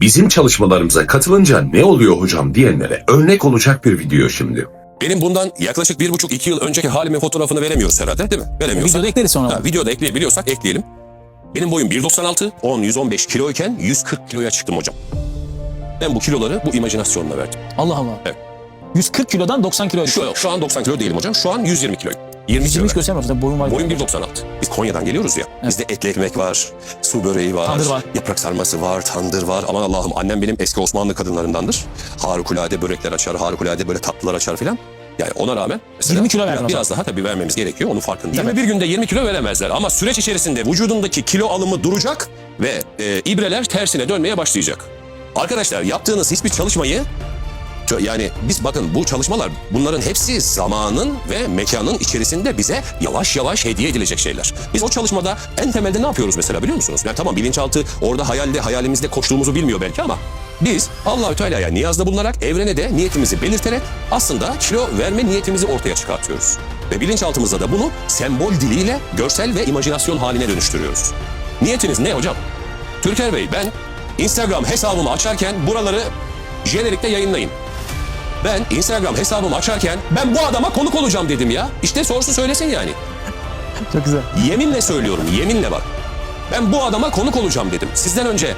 Bizim çalışmalarımıza katılınca ne oluyor hocam diyenlere örnek olacak bir video şimdi. Benim bundan yaklaşık bir buçuk iki yıl önceki halimin fotoğrafını veremiyoruz herhalde değil mi? Veremiyorsak. Videoda ekleriz sonra. Ha, videoda ekleyebiliyorsak ekleyelim. Benim boyum 1.96, 10-115 kiloyken 140 kiloya çıktım hocam. Ben bu kiloları bu imajinasyonla verdim. Allah Allah. Evet. 140 kilodan 90 kilo. Şu, şu an 90 kilo değilim hocam. Şu an 120 kiloyum. 20 kilo. Bizim hiç verdim. göstermiyoruz. Tabii boyun var. Boyum 1.96. Biz Konya'dan geliyoruz ya. Bizde etli ekmek var, su böreği var, Tandır var. yaprak sarması var, tandır var. Aman Allah'ım annem benim eski Osmanlı kadınlarındandır. Harikulade börekler açar, harikulade böyle tatlılar açar filan. Yani ona rağmen mesela 20 kilo o biraz daha tabii vermemiz gerekiyor. Onun farkındayım. 21 günde 20 kilo veremezler ama süreç içerisinde vücudundaki kilo alımı duracak ve e, ibreler tersine dönmeye başlayacak. Arkadaşlar yaptığınız hiçbir çalışmayı Yani biz bakın bu çalışmalar bunların hepsi zamanın ve mekanın içerisinde bize yavaş yavaş hediye edilecek şeyler. Biz o çalışmada en temelde ne yapıyoruz mesela biliyor musunuz? Yani tamam bilinçaltı orada hayalde hayalimizde koştuğumuzu bilmiyor belki ama biz Allahü Teala'ya niyazda bulunarak evrene de niyetimizi belirterek aslında kilo verme niyetimizi ortaya çıkartıyoruz. Ve bilinçaltımızda da bunu sembol diliyle görsel ve imajinasyon haline dönüştürüyoruz. Niyetiniz ne hocam? Türker Bey ben Instagram hesabımı açarken buraları jenerikte yayınlayın. Ben Instagram hesabımı açarken ben bu adama konuk olacağım dedim ya. İşte sorusu söylesin yani. Çok güzel. Yeminle söylüyorum, yeminle bak. Ben bu adama konuk olacağım dedim. Sizden önce